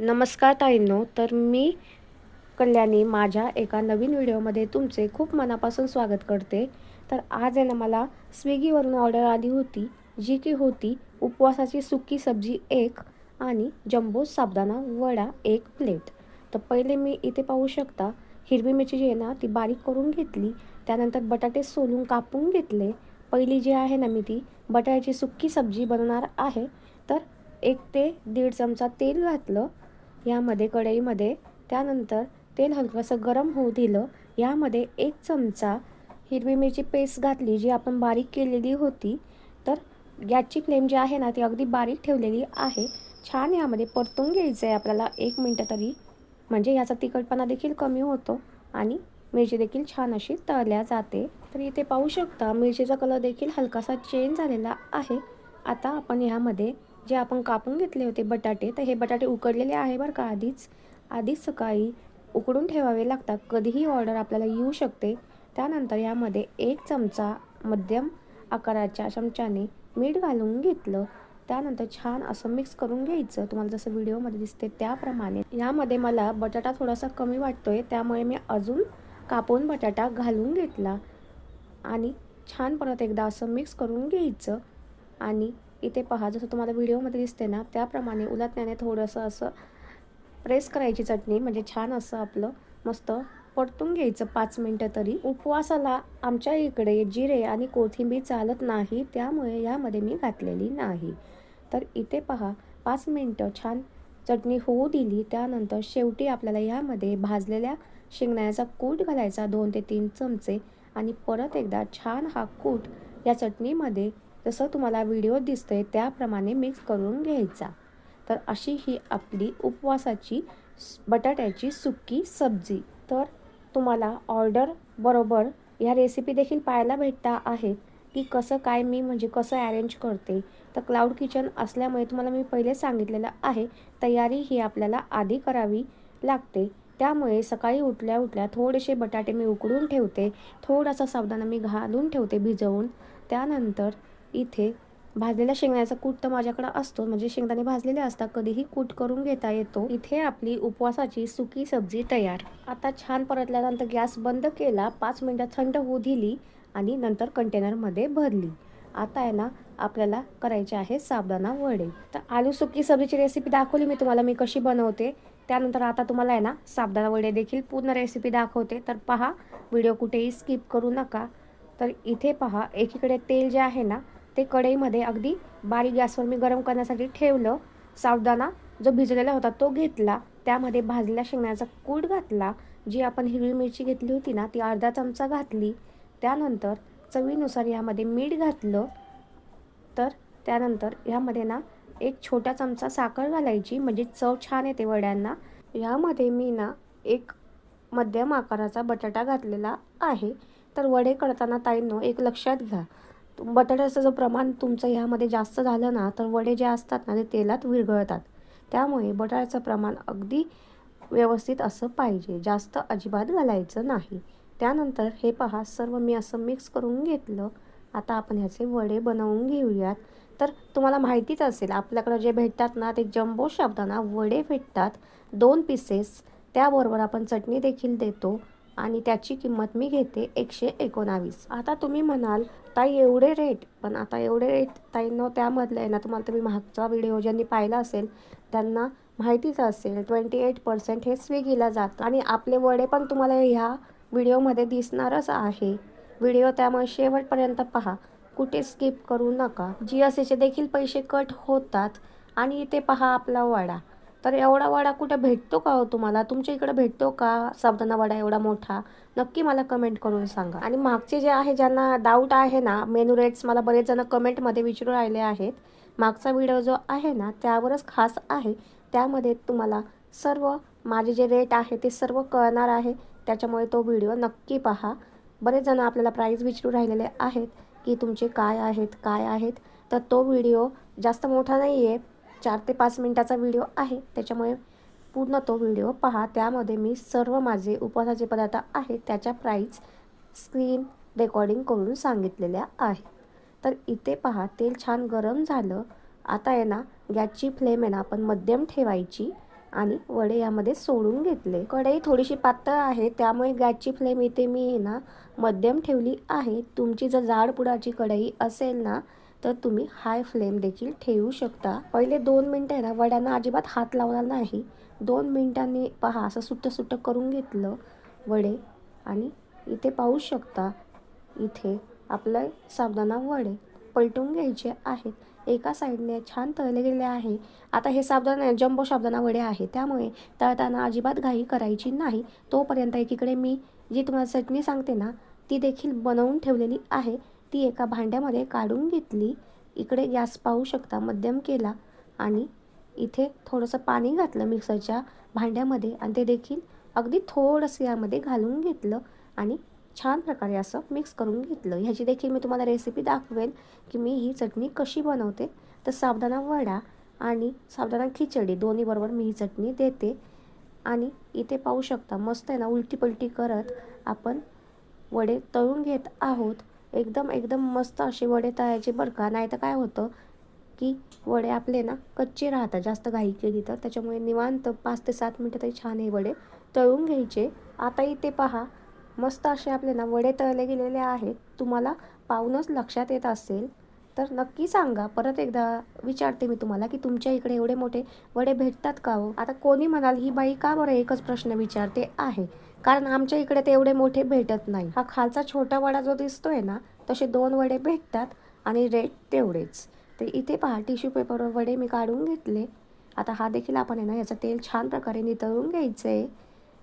नमस्कार ताईंनो तर मी कल्याणी माझ्या एका नवीन व्हिडिओमध्ये तुमचे खूप मनापासून स्वागत करते. तर आज आहे ना मला स्विगीवरून ऑर्डर आली होती जी की होती उपवासाची सुकी सब्जी एक आणि जम्बो साबदाणा वडा एक प्लेट. तर पहिले मी इथे पाहू शकता हिरवी मिरची जी आहे ना ती बारीक करून घेतली त्यानंतर बटाटे सोलून कापून घेतले. पहिली जी आहे ना मी ती बटाट्याची सुक्की सब्जी बनवणार आहे. तर एक ते दीड चमचा तेल घातलं यामध्ये कढईमध्ये त्यानंतर तेल हलकंसं गरम होऊ दिलं. यामध्ये एक चमचा हिरवी मिरची पेस्ट घातली जी आपण बारीक केलेली होती. तर गॅसची फ्लेम जी आहे ना ती अगदी बारीक ठेवलेली आहे. छान यामध्ये परतून घ्यायचं आहे आपल्याला एक मिनटं तरी. म्हणजे याचा तिखटपणा देखील कमी होतो आणि मिरची देखील छान अशी तळल्या जाते. तर इथे पाहू शकता मिरचीचा कलर देखील हलकासा चेंज झालेला आहे. आता आपण ह्यामध्ये जे आपण कापून घेतले होते बटाटे तर हे बटाटे उकडलेले आहे बरं का आधीच. आधीच सकाळी उकडून ठेवावे लागतात. कधीही ऑर्डर आपल्याला येऊ शकते. त्यानंतर यामध्ये एक चमचा मध्यम आकाराच्या चमच्याने मीठ घालून घेतलं. त्यानंतर छान असं मिक्स करून घ्यायचं. तुम्हाला जसं व्हिडिओमध्ये दिसते त्याप्रमाणे. यामध्ये मला बटाटा थोडासा कमी वाटतोय. त्यामुळे मी अजून कापून बटाटा घालून घेतला. आणि छान परत एकदा असं मिक्स करून घ्यायचं. आणि इथे पहा जसं तुम्हाला व्हिडिओमध्ये दिसते ना त्याप्रमाणे उलटण्याने थोडंसं असं प्रेस करायची चटणी म्हणजे छान असं आपलं मस्त परतून घ्यायचं पाच मिनटं तरी. उपवासाला आमच्या इकडे जिरे आणि कोथिंबीर चालत नाही त्यामुळे यामध्ये मी घातलेली नाही. तर इथे पहा पाच मिनटं छान चटणी होऊ दिली त्यानंतर शेवटी आपल्याला यामध्ये भाजलेल्या शेंगण्याचा कूट घालायचा दोन ते तीन चमचे आणि परत एकदा छान हा कूट या चटणीमध्ये जसं तुम्हाला व्हिडिओ दिसतंय त्याप्रमाणे मिक्स करून घ्यायचा. तर अशी ही आपली उपवासाची बटाट्याची सुक्की सब्जी. तर तुम्हाला ऑर्डर बरोबर ह्या रेसिपी देखील पाहायला भेटता आहेत की कसं काय मी म्हणजे कसं अरेंज करते. तर क्लाउड किचन असल्यामुळे तुम्हाला मी पहिले सांगितलेलं आहे तयारी ही आपल्याला आधी करावी लागते. त्यामुळे सकाळी उठल्या उठल्या थोडेसे बटाटे मी उकडून ठेवते थोडासा सावधाना मी घालून ठेवते भिजवून. त्यानंतर इथे भाजलेल्या शेंगदाण्याचा कूट तर माझ्याकडे असतो. म्हणजे शेंगदाणे भाजलेले असतात कधीही कूट करून घेता येतो. इथे आपली उपवासाची सुकी सब्जी तयार. आता छान परतल्यानंतर गॅस बंद केला पाच मिनटं थंड होऊ दिली आणि नंतर कंटेनरमध्ये भरली. आता आहे ना आपल्याला करायचे आहे साबदाणा वडे. तर आलू सुकी सब्जीची रेसिपी दाखवली मी तुम्हाला मी कशी बनवते. त्यानंतर आता तुम्हाला आहे ना साबदाणा वडे देखील पूर्ण रेसिपी दाखवते. तर पहा व्हिडिओ कुठेही स्किप करू नका. तर इथे पहा एकीकडे तेल जे आहे ना ते कढईमध्ये अगदी बारीक गॅसवर मी गरम करण्यासाठी ठेवलं. सावदाणा जो भिजलेला होता तो घेतला. त्यामध्ये भाजलेल्या शेंगण्याचा कूट घातला. जी आपण हिरवी मिरची घेतली होती ना ती अर्धा चमचा घातली. त्यानंतर चवीनुसार यामध्ये मीठ घातलं. तर त्यानंतर ह्यामध्ये ना एक छोटा चमचा साखर घालायची म्हणजे चव छान येते वड्यांना. यामध्ये मी ना एक मध्यम आकाराचा बटाटा घातलेला आहे. तर वडे करताना ताईंनो एक लक्षात घ्या. बटाट्याचं जर प्रमाण तुमचं ह्यामध्ये जास्त झालं ना तर वडे जे असतात ना ते तेलात विरघळतात. त्यामुळे बटाट्याचं प्रमाण अगदी व्यवस्थित असं पाहिजे. जास्त अजिबात घालायचं नाही. त्यानंतर हे पहा सर्व मी असं मिक्स करून घेतलं. आता आपण ह्याचे वडे बनवून घेऊयात. तर तुम्हाला माहितीच असेल आपल्याकडं जे भेटतात ना ते जम्बो शब्दांना वडे भेटतात. दोन पीसेस त्याबरोबर आपण चटणी देखील देतो. आणि त्याची किंमत मी घेते एकशे एकोणावीस. आता तुम्ही म्हणाल ताई एवढे रेट पण आता एवढे रेट ताईंनो त्यामधलं आहे ना तुम्हाला तुम्ही मागचा व्हिडिओ ज्यांनी पाहिला असेल त्यांना माहितीच असेल ट्वेंटी एट पर्सेंट हे स्विगीला जातं. आणि आपले वडे पण तुम्हाला ह्या व्हिडिओमध्ये दिसणारच आहे. व्हिडिओ त्यामुळे शेवटपर्यंत पहा. कुठे स्किप करू नका. जी एस देखील पैसे कट होतात. आणि इथे पहा आपला वडा. तर एवढा वडा कुठे भेटतो का हो तुम्हाला? तुमच्या इकडे भेटतो का? साबुदाणा वडा एवढा मोठा? नक्की मला कमेंट करून सांगा. आणि मागचे जे आहे ज्यांना डाऊट आहे ना मेनू रेट्स मला बरेच जण कमेंटमध्ये विचारू राहिले आहेत. मागचा व्हिडिओ जो आहे ना त्यावरच खास आहे. त्यामध्ये तुम्हाला सर्व माझे जे रेट आहे ते सर्व कळणार आहे. त्याच्यामुळे तो व्हिडिओ नक्की पहा. बरेच जण आपल्याला प्राईज विचारू राहिलेले आहेत की तुमचे काय आहेत काय आहेत. तर तो व्हिडिओ जास्त मोठा नाही आहे चार ते पाच मिनटाचा व्हिडिओ आहे. त्याच्यामुळे पूर्ण तो व्हिडिओ पहा. त्यामध्ये मी सर्व माझे उपवासाचे पदार्थ आहेत. त्याच्या प्राईस स्क्रीन रेकॉर्डिंग करून सांगितलेल्या आहे तर इथे पहा. तेल छान गरम झालं. आता आहे ना गॅसची फ्लेम आहे ना आपण मध्यम ठेवायची आणि वडे यामध्ये सोडून घेतले. कढई थोडीशी पातळ आहे. त्यामुळे गॅसची फ्लेम इथे मी ना मध्यम ठेवली आहे. तुमची जर जाड पुडाची कढई असेल ना तर तुम्ही हाय फ्लेम देखील ठेवू शकता. पहिले दोन मिनटं आहे ना वड्यांना अजिबात हात लावला नाही. दोन मिनटांनी पहा असं सुट्टं सुट्टं करून घेतलं वडे. आणि इथे पाहू शकता इथे आपलं साबदाना वडे पलटून घ्यायचे आहेत. एका साईडने छान तळले गेले आहे. आता हे साबदाना जम्बो साबदाना वडे आहे त्यामुळे तळताना अजिबात घाई करायची नाही. तोपर्यंत एकीकडे मी जी तुम्हाला चटणी सांगते ना ती देखील बनवून ठेवलेली आहे. ती एका भांड्यामध्ये काढून घेतली. इकडे गॅस पाहू शकता मध्यम केला आणि इथे थोडंसं पाणी घातलं मिक्सरच्या भांड्यामध्ये आणि ते देखील अगदी थोडंसं यामध्ये घालून घेतलं आणि छान प्रकारे असं मिक्स करून घेतलं. ह्याची देखील मी तुम्हाला रेसिपी दाखवेल की मी ही चटणी कशी बनवते. तर साबदाणा वडा आणि साबदाणा खिचडी दोन्हीबरोबर मी ही चटणी देते. आणि इथे पाहू शकता मस्त आहे ना उलटी पलटी करत आपण वडे तळून घेत आहोत. एकदम एकदम मस्त असे वडे तळायचे बरं का. नाही तर काय होतं की वडे आपले ना कच्चे राहतात जास्त घाई केली तर. त्याच्यामुळे निवांत पाच ते सात मिनटं तरी छान हे वडे तळून घ्यायचे. आता इथे पहा मस्त असे आपले ना वडे तळले गेलेले आहेत. तुम्हाला पाहूनच लक्षात येत असेल तर नक्की सांगा. परत एकदा विचारते मी तुम्हाला की तुमच्या इकडे एवढे मोठे वडे भेटतात का हो? आता कोणी म्हणाल ही बाई का बरं एकच प्रश्न विचारते आहे? कारण आमच्या इकडे ते एवढे मोठे भेटत नाही. हा खालचा छोटा वडा जो दिसतोय ना तसे दोन वडे भेटतात आणि रेट तेवढेच. तर इथे पहा टिश्यू पेपरवर वडे मी काढून घेतले. आता हा देखील आपण आहे ना याचं तेल छान प्रकारे नितळून घ्यायचं आहे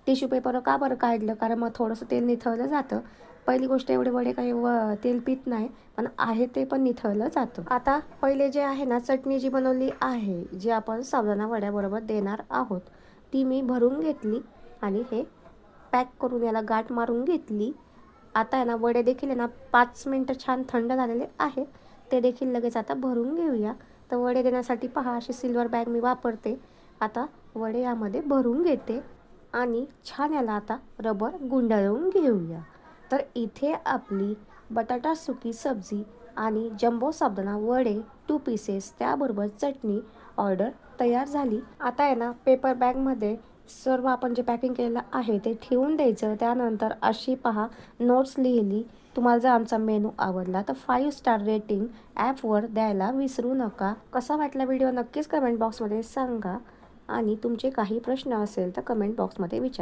टिश्यू पेपर का बरं काढलं? कारण मग थोडंसं तेल निथळलं जातं. पहिली गोष्ट एवढे वडे काही व तेल पित नाही पण आहे ते पण निथळलं जातं. आता पहिले जे आहे ना चटणी जी बनवली आहे जी आपण साबुदाणा वड्याबरोबर देणार आहोत ती मी भरून घेतली आणि हे पॅक करून याला गाठ मारून घेतली. आता आहे ना वडे देखील आहे ना पाच मिनटं छान थंड झालेले आहे ते देखील लगेच आता भरून घेऊया. तर वडे देण्यासाठी पहा अशी सिल्वर बॅग मी वापरते. आता वडे यामध्ये भरून घेते आणि छान याला आता रबर गुंडाळून घेऊया. तर इथे आपली बटाटा सुकी सब्जी आणि जम्बो साबदाना वडे टू पीसेस त्याबरोबर चटणी ऑर्डर तयार झाली. आता आहे ना पेपर बॅगमध्ये सर्व आपण जे पॅकिंग केलेलं आहे ते ठेवून द्यायचं. त्यानंतर अशी पहा नोट्स लिहिली. तुम्हाला जर आमचा मेनू आवडला तर फाईव्ह स्टार रेटिंग ॲपवर द्यायला विसरू नका. कसा वाटला व्हिडिओ नक्कीच कमेंट बॉक्समध्ये सांगा. आणि तुमचे काही प्रश्न असेल तर कमेंट बॉक्समध्ये विचारा.